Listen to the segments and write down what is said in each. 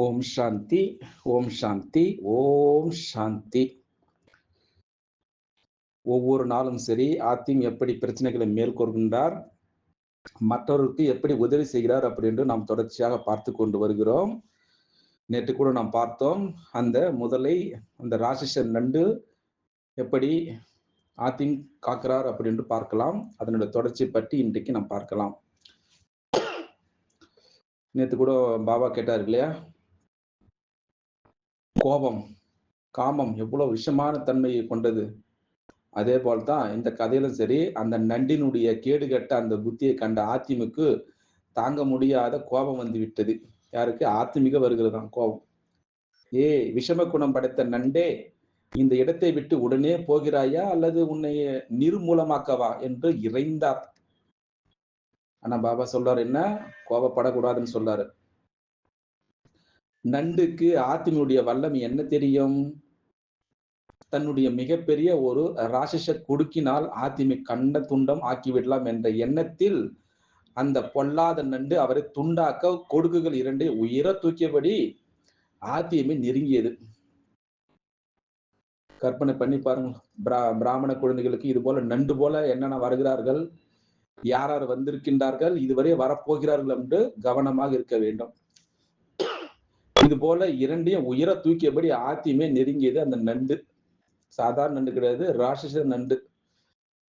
ஓம் சாந்தி ஓம் சாந்தி ஓம் சாந்தி. ஒவ்வொரு நாளும் சரி ஆத்திம் எப்படி பிரச்சனைகளை மேற்கொள்கின்றார் மற்றவருக்கு எப்படி உதவி செய்கிறார் அப்படின்னு நாம் தொடர்ச்சியாக பார்த்து கொண்டு வருகிறோம். நேற்று கூட நாம் பார்த்தோம் அந்த முதலை அந்த ராசிஷன் நண்டு எப்படி ஆத்திம் காக்கிறார் அப்படின்னு பார்க்கலாம். அதனுடைய தொடர்ச்சி பற்றி இன்றைக்கு நாம் பார்க்கலாம். நேற்று கூட பாபா கேட்டார் இல்லையா? கோபம் காமம் எவ்வளவு விஷமான தன்மையை கொண்டது. அதே போல்தான் இந்த கதையிலும் சரி அந்த நண்டினுடைய கேடுகட்ட அந்த புத்தியை கண்ட ஆத்திமுக்கு தாங்க முடியாத கோபம் வந்து விட்டது. யாருக்கு? ஆத்மிக வருகிறதாம் கோபம். ஏ விஷம குணம் படைத்த நண்டே இந்த இடத்தை விட்டு உடனே போகிறாயா அல்லது உன்னை நிர்மூலமாக்கவா என்று இறைந்தார். ஆனா பாபா சொல்றாரு என்ன? கோபப்படக்கூடாதுன்னு சொல்றாரு. நண்டுக்கு ஆத்தினுடைய வல்லம் என்ன தெரியும்? தன்னுடைய மிகப்பெரிய ஒரு ராட்சச குடுக்கினால் ஆத்திமை கண்ட துண்டம் ஆக்கிவிடலாம் என்ற எண்ணத்தில் அந்த பொல்லாத நண்டு அவரை துண்டாக்க கொடுக்குகள் இரண்டை உயர தூக்கியபடி ஆத்தியமே நெருங்கியது. கற்பனை பண்ணி பாருங்க பிரா பிராமண குழந்தைகளுக்கு இது போல நண்டு போல என்னென்ன வருகிறார்கள்? யார் யார் வந்திருக்கின்றார்கள்? இதுவரை வரப்போகிறார்கள் என்று கவனமாக இருக்க வேண்டும். இது போல இரண்டையும் உயர தூக்கியபடி ஆத்தியமே நெருங்கியது அந்த நண்டு. சாதாரண நண்டு கிடையாது ராட்சச நண்டு.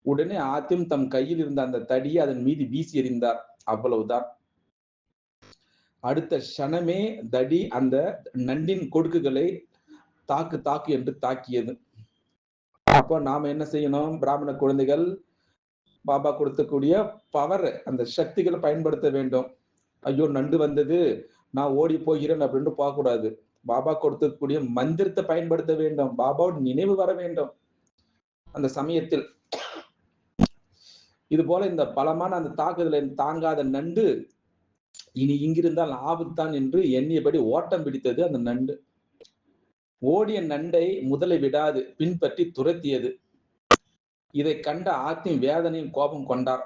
உடனே ஆத்தியம் தம் கையில் இருந்த அந்த தடியை அதன் மீது வீசி எறிந்தார். அவ்வளவுதான். அடுத்த க்ஷணமே தடி அந்த நண்டின் கொடுக்குகளை தாக்கு தாக்கு என்று தாக்கியது. அப்போ நாம என்ன செய்யணும்? பிராமண குழந்தைகள் பாபா கொடுத்தக்கூடிய பவர் அந்த சக்திகளை பயன்படுத்த வேண்டும். ஐயோ நண்டு வந்தது. நான் ஓடி போகிறேன் அப்படின்னு போகக்கூடாது. பாபா கொடுத்துக்கூடிய மந்திரத்தை பயன்படுத்த வேண்டும். பாபாவோட நினைவு வர வேண்டும். அந்த சமயத்தில் இது போல இந்த பலமான அந்த தாக்குதலை தாங்காத நண்டு இனி இங்கிருந்தால் ஆபத்தான் என்று எண்ணியபடி ஓட்டம் பிடித்தது அந்த நண்டு. ஓடிய நண்டை முதலை விடாது பின்பற்றி துரத்தியது. இதை கண்ட ஆத்தின் வேதனையும் கோபம் கொண்டார்.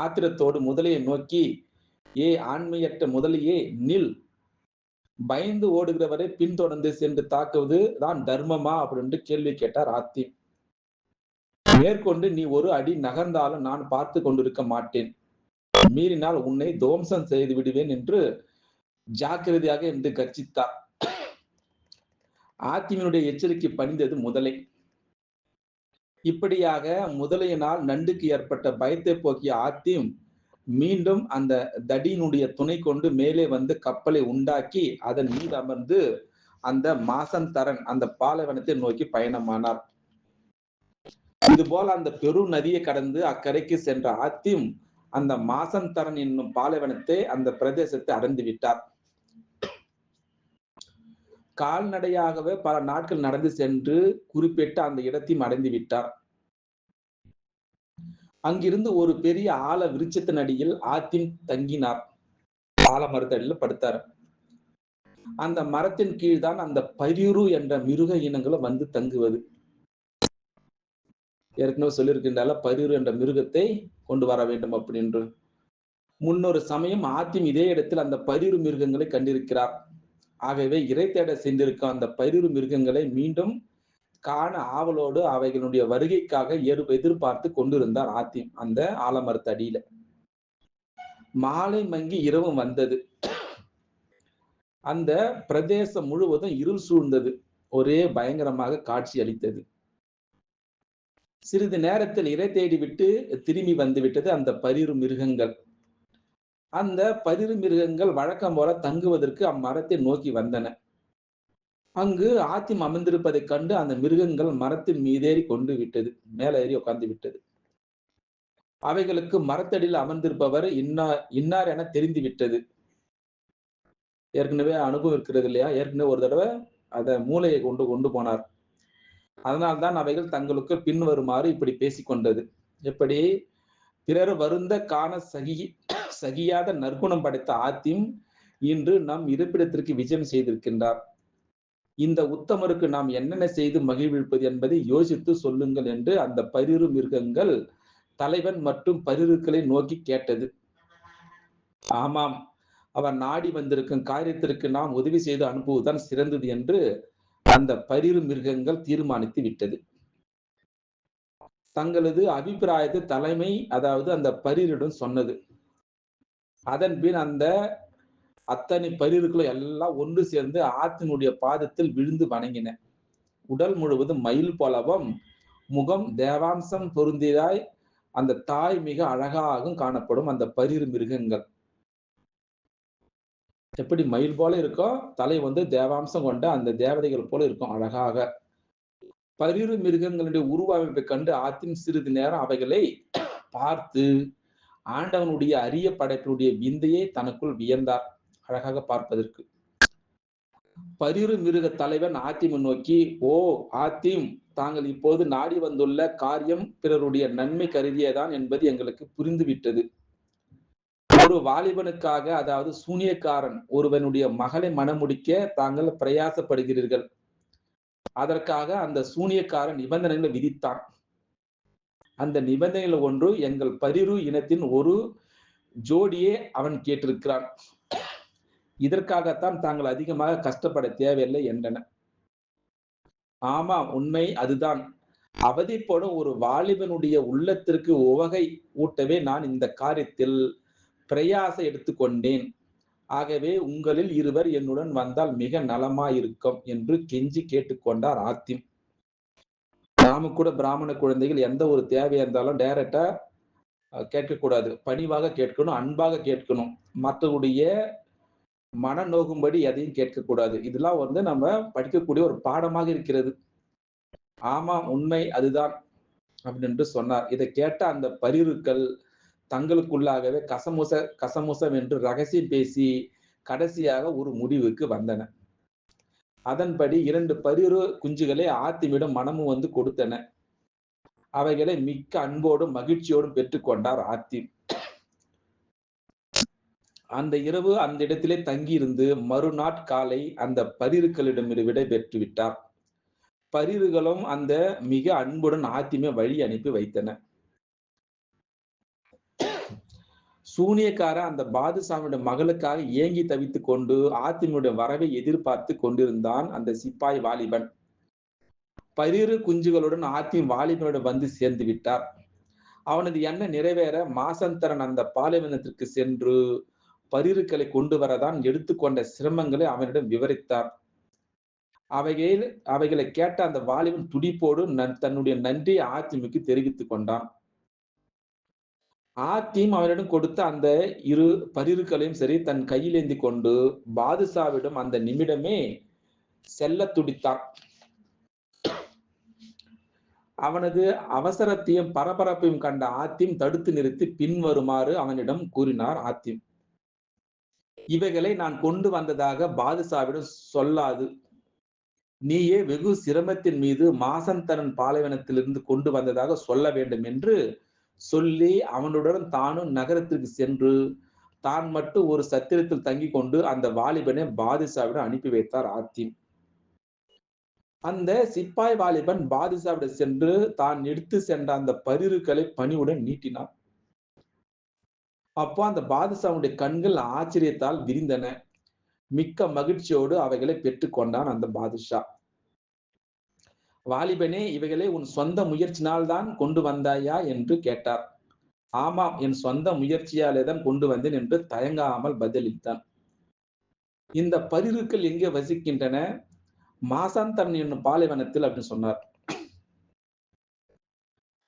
ஆத்திரத்தோடு முதலையை நோக்கி ஏ ஆண்மையற்ற முதலையே நில். பயந்து ஓடுகிறவரை பின்தொடர்ந்து சென்று தாக்குவது தான் தர்மமா அப்படின்னு கேள்வி கேட்டார் ஆத்தி. மேற்கொண்டு நீ ஒரு அடி நகர்ந்தாலும் நான் பார்த்து கொண்டிருக்க மாட்டேன். மீறினால் உன்னை துவம்சம் செய்து விடுவேன் என்று ஜாக்கிரதையாக என்று கர்ச்சித்தார் ஆத்திமனுடைய எச்சரிக்கை பணிந்தது முதலை. இப்படியாக முதலையினால் நண்டுக்கு ஏற்பட்ட பயத்தை போக்கிய ஆத்தியும் மீண்டும் அந்த தடியினுடைய துணை கொண்டு மேலே வந்து கப்பலை உண்டாக்கி அதன் மீது அமர்ந்து அந்த மாசந்தரன் அந்த பாலைவனத்தை நோக்கி பயணமானார். இது போல அந்த பெரு நதியை கடந்து அக்கறைக்கு சென்ற ஆத்திம் அந்த மாசந்தரன் என்னும் பாலைவனத்தை அந்த பிரதேசத்தை அடைந்து விட்டார். கால்நடையாகவே பல நாட்கள் நடந்து சென்று குறிப்பிட்ட அந்த இடத்தையும் அடைந்து விட்டார். அங்கிருந்து ஒரு பெரிய ஆல விருட்சத்தின் அடியில் ஆத்தின் தங்கினார். ஆலமரத்தடியில் படுத்தார். அந்த மரத்தின் கீழ் தான் அந்த பரியுரு என்ற மிருக இனங்களும் வந்து தங்குவது. ஏற்கனவே சொல்லியிருக்கின்றால பரியுரு என்ற மிருகத்தை கொண்டு வர வேண்டும் அப்படின்று. முன்னொரு சமயம் ஆத்திம் இதே இடத்தில் அந்த பரியுரு மிருகங்களை கண்டிருக்கிறார். ஆகவே இறை தேட சென்றிருக்கும் அந்த பரியுரு மிருகங்களை மீண்டும் காண ஆவலோடு அவைகளுடைய வருகைக்காக எதிர்பார்த்து கொண்டிருந்தார் ஆத்திம் அந்த ஆலமரத்தடியில மாலை மங்கி இரவும் வந்தது. அந்த பிரதேசம் முழுவதும் இருள் சூழ்ந்தது. ஒரே பயங்கரமாக காட்சி அளித்தது. சிறிது நேரத்தில் இறை தேடிவிட்டு திரும்பி வந்துவிட்டது அந்த பரிரு மிருகங்கள் அந்த பரிரு மிருகங்கள் வழக்கம் போல தங்குவதற்கு அம்மரத்தை நோக்கி வந்தன. அங்கு ஆத்திம் அமர்ந்திருப்பதைக் கண்டு அந்த மிருகங்கள் மரத்தின் மீதேறி கொண்டு விட்டது. மேல ஏறி உட்கார்ந்து விட்டது. அவைகளுக்கு மரத்தடியில் அமர்ந்திருப்பவர் இன்னார் இன்னார் என தெரிந்து விட்டது. ஏற்கனவே அனுபவம் இருக்கிறது இல்லையா? ஏற்கனவே ஒரு தடவை அதை மூளையை கொண்டு கொண்டு போனார். அதனால்தான் அவைகள் தங்களுக்கு பின் வருமாறு இப்படி பேசிக்கொண்டது எப்படி? பிறர் வருந்த காண சகி சகியாத நற்குணம் படைத்த ஆத்திம் இன்று நம் இருப்பிடத்திற்கு விஜயம் செய்திருக்கின்றார். இந்த உத்தமருக்கு நாம் என்னென்ன செய்து மகிழ்விப்பது என்பதை யோசித்து சொல்லுங்கள் என்று அந்த பரிரு மிருகங்கள் தலைவன் மற்றும் பரிருக்களை நோக்கி கேட்டது. ஆமாம் அவர் நாடி வந்திருக்கும் காரியத்திற்கு நாம் உதவி செய்து அனுப்புவதுதான் சிறந்தது என்று அந்த பரிரு மிருகங்கள் தீர்மானித்து விட்டது. தங்களது அபிப்பிராயத்தை தலைமை அதாவது அந்த பரிரிடம் சொன்னது. அதன் பின் அந்த அத்தனை பரிர்களும் எல்லாம் ஒன்று சேர்ந்து ஆத்தினுடைய பாதத்தில் விழுந்து வணங்கின. உடல் முழுவதும் மயில் போலவும் முகம் தேவாம்சம் பொருந்தியதாய் அந்த தாய் மிக அழகாகவும் காணப்படும் அந்த பரிரு மிருகங்கள். எப்படி மயில் போல இருக்கோ தலை வந்து தேவாம்சம் கொண்ட அந்த தேவதைகள் போல இருக்கும் அழகாக. பரிரு மிருகங்களுடைய உருவமைப்பை கண்டு ஆத்தின் சிறிது நேரம் அவைகளை பார்த்து ஆண்டவனுடைய அரிய படைப்பினுடைய விந்தையை தனக்குள் வியந்தார். அழகாக பார்ப்பதற்கு. பரிரு மிருக தலைவன் ஆத்திம நோக்கி ஓ ஆத்திம் தாங்கள் இப்போது நாடி வந்துள்ள காரியம் பிறருடைய நன்மை கருதியதான் என்பது எங்களுக்கு புரிந்துவிட்டது. ஒரு வாலிபனுக்காக அதாவது சூனியக்காரன் ஒருவனுடைய மகளை மணமுடிக்க தாங்கள் பிரயாசப்படுகிறீர்கள். அதற்காக அந்த சூனியக்காரன் நிபந்தனைகளை விதித்தான். அந்த நிபந்தனைகள் ஒன்று எங்கள் பரிரு இனத்தின் ஒரு ஜோடியே அவன் கேட்டிருக்கிறான். இதற்காகத்தான் தாங்கள் அதிகமாக கஷ்டப்பட தேவையில்லை என்றன. ஆமா உண்மை அதுதான். அவதிப்படும் ஒரு வாலிபனுடைய உள்ளத்திற்கு உவகை ஊட்டவே நான் இந்த காரியத்தில் பிரயாச எடுத்துக்கொண்டேன். ஆகவே உங்களில் இருவர் என்னுடன் வந்தால் மிக நலமாயிருக்கும் என்று கெஞ்சி கேட்டுக்கொண்டார் ஆத்திம். நாம கூட பிராமண குழந்தைகள் எந்த ஒரு தேவையா இருந்தாலும் டைரக்டா கேட்கக்கூடாது. பணிவாக கேட்கணும் அன்பாக கேட்கணும். மற்றவருடைய மன நோகும்படி எதையும் கேட்கக்கூடாது. இதெல்லாம் வந்து நம்ம படிக்கக்கூடிய ஒரு பாடமாக இருக்கிறது. ஆமாம் உண்மை அதுதான் அப்படின்னு சொன்னார். இதை கேட்ட அந்த பரிருக்கள் தங்களுக்குள்ளாகவே கசமுச கசமுசம் என்று ரகசியம் பேசி கடைசியாக ஒரு முடிவுக்கு வந்தன. அதன்படி இரண்டு பரிரு குஞ்சுகளை ஆத்திமிடம் மனமும் வந்து கொடுத்தன. அவைகளை மிக்க அன்போடும் மகிழ்ச்சியோடும் பெற்றுக்கொண்டார் ஆத்திம். அந்த இரவு அந்த இடத்திலே தங்கியிருந்து மறுநாட்காலை அந்த பரிருக்களிடம் விடை பெற்று விட்டார். பரிருகளும் அந்த மிக அன்புடன் ஆத்திமே வழி அனுப்பி வைத்தன. சூனியக்கார அந்த பாதுசாமியுடைய மகளுக்காக ஏங்கி தவித்து கொண்டு ஆத்தினுடைய வரவை எதிர்பார்த்து கொண்டிருந்தான் அந்த சிப்பாய் வாலிபன். பரிறு குஞ்சுகளுடன் ஆத்தின் வாலிபனுடன் வந்து சேர்ந்து விட்டார். அவனது எண்ணம் நிறைவேற மாசந்தரன் அந்த பாலைவனத்திற்கு சென்று பரிருக்களை கொண்டு வரதான் எடுத்துக்கொண்ட சிரமங்களை அவனிடம் விவரித்தார். அவைகள் அவைகளை கேட்ட அந்த வாலிபன் துடிப்போடு தன்னுடைய நன்றியை ஆத்திமுக்கு தெரிவித்துக் கொண்டான். ஆத்திம் அவனிடம் கொடுத்த அந்த இரு பரிருக்களையும் சரி தன் கையில் ஏந்தி கொண்டு பாதுஷாவிடம் அந்த நிமிடமே செல்ல துடித்தான் அவனது அவசரத்தையும் பரபரப்பையும் கண்ட ஆத்திம் தடுத்து நிறுத்தி பின்வருமாறு அவனிடம் கூறினார் ஆத்திம். இவைகளை நான் கொண்டு வந்ததாக பாதுஷாவிடம் சொல்லாது. நீயே வெகு சிரமத்தின் மீது மாசந்தரன் பாலைவனத்திலிருந்து கொண்டு வந்ததாக சொல்ல வேண்டும் என்று சொல்லி அவனுடன் தானும் நகரத்திற்கு சென்று தான் மட்டும் ஒரு சத்திரத்தில் தங்கி கொண்டு அந்த வாலிபனை பாதுஷாவிடம் அனுப்பி வைத்தார் ஆத்திம் அந்த சிப்பாய் வாலிபன் பாதுஷாவிடம் சென்று தான் எடுத்து சென்ற அந்த பரிருக்களை பணிவுடன் நீட்டினான். அப்போ அந்த பாதுஷாவுடைய கண்கள் ஆச்சரியத்தால் விரிந்தன. மிக்க மகிழ்ச்சியோடு அவைகளை பெற்றுக்கொண்டான் அந்த பாதுஷா. வாலிபனே இவைகளை உன் சொந்த முயற்சினால் தான் கொண்டு வந்தாயா என்று கேட்டார். ஆமாம் என் சொந்த முயற்சியாலே தான் கொண்டு வந்தேன் என்று தயங்காமல் பதிலளித்தான். இந்த பரிருக்கள் எங்கே வசிக்கின்றன? மாசாந்தன் என்னும் பாலைவனத்தில் அப்படின்னு சொன்னார்.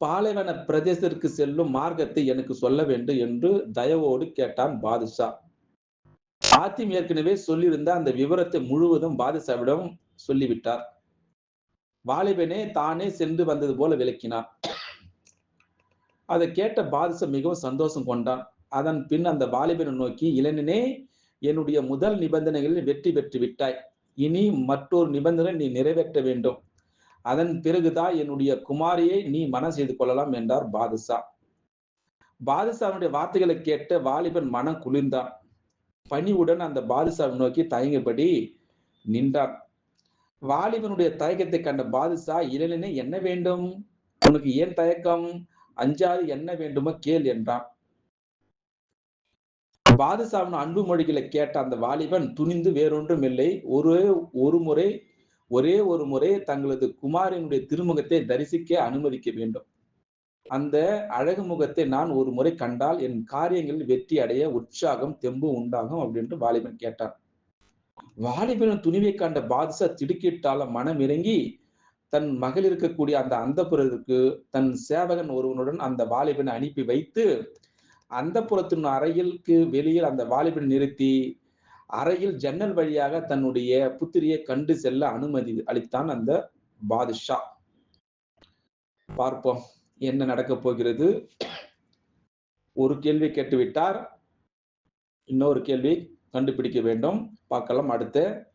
பாலைவன பிரதேசத்திற்கு செல்லும் மார்க்கத்தை எனக்கு சொல்ல வேண்டும் என்று தயவோடு கேட்டான் பாதுஷா. ஆத்திம் ஏற்கனவே சொல்லியிருந்த அந்த விவரத்தை முழுவதும் பாதுஷாவிடம் சொல்லிவிட்டார். வாலிபனே தானே சென்று வந்தது போல விளக்கினான் அதை கேட்ட பாதுஷா மிகவும் சந்தோஷம் கொண்டான். அதன் பின் அந்த வாலிபனை நோக்கி இளைஞனே என்னுடைய முதல் நிபந்தனைகளில் வெற்றி பெற்று விட்டாய். இனி மற்றொரு நிபந்தனை நீ நிறைவேற்ற வேண்டும். அதன் பிறகுதான் என்னுடைய குமாரியை நீ மனம் செய்து கொள்ளலாம் என்றார் பாதுஷா. பாதுஷாவுடைய வார்த்தைகளை கேட்ட வாலிபன் மனம் குளிர்ந்தான். பணிவுடன் அந்த பாதுஷாவை நோக்கி தயங்கியபடி நின்றான். வாலிபனுடைய தயக்கத்தை கண்ட பாதுஷா இளைஞனே என்ன வேண்டும்? உனக்கு ஏன் தயக்கம்? அஞ்சாது என்ன வேண்டுமோ கேள் என்றான். பாதுஷாவின் அன்பு மொழிகளை கேட்ட அந்த வாலிபன் துணிந்து வேறொன்றும் இல்லை ஒரு ஒரு முறை ஒரே ஒரு முறை தங்களது குமாரினுடைய திருமுகத்தை தரிசிக்க அனுமதிக்க வேண்டும். அந்த அழகு முகத்தை நான் ஒரு முறை கண்டால் என் காரியங்களில் வெற்றி அடைய உற்சாகம் தெம்பு உண்டாகும் அப்படின்ட்டு வாலிபன் கேட்டான். வாலிபன் துணிவை கண்ட பாதுஷா திடுக்கிட்டால மனம் இறங்கி தன் மகள் இருக்கக்கூடிய அந்த அந்தப்புறத்திற்கு தன் சேவகன் ஒருவனுடன் அந்த வாலிபனை அனுப்பி வைத்து அந்த புறத்தின் அறையிற்கு வெளியில் அந்த வாலிபனை நிறுத்தி அறையில் ஜன்னல் வழியாக தன்னுடைய புத்திரியை கண்டு செல்ல அனுமதி அளித்தான் அந்த பாதுஷா. பார்ப்போம் என்ன நடக்கப் போகிறது? ஒரு கேள்வி கேட்டுவிட்டார். இன்னொரு கேள்வி கண்டுபிடிக்க வேண்டும். பார்க்கலாம் அடுத்த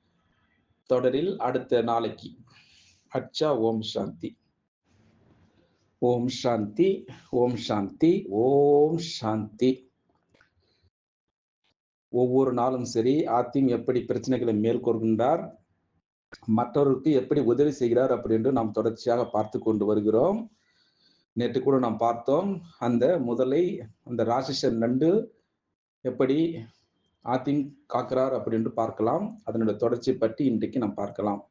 தொடரில் அடுத்த நாளைக்கு. அச்சா ஓம் சாந்தி. ஓம் சாந்தி ஓம் சாந்தி ஓம் சாந்தி. ஒவ்வொரு நாளும் சரி ஆத்திம் எப்படி பிரச்சனைகளை மேற்கொள்கின்றார் மற்றவருக்கு எப்படி உதவி செய்கிறார் அப்படின்னு நாம் தொடர்ச்சியாக பார்த்து கொண்டு வருகிறோம். நேற்று கூட நாம் பார்த்தோம் அந்த முதலை அந்த ராசிஷன் நண்டு எப்படி ஆத்திம் காக்கிறார் அப்படின்னு பார்க்கலாம். அதனுடைய தொடர்ச்சி பற்றி இன்றைக்கு நாம் பார்க்கலாம்.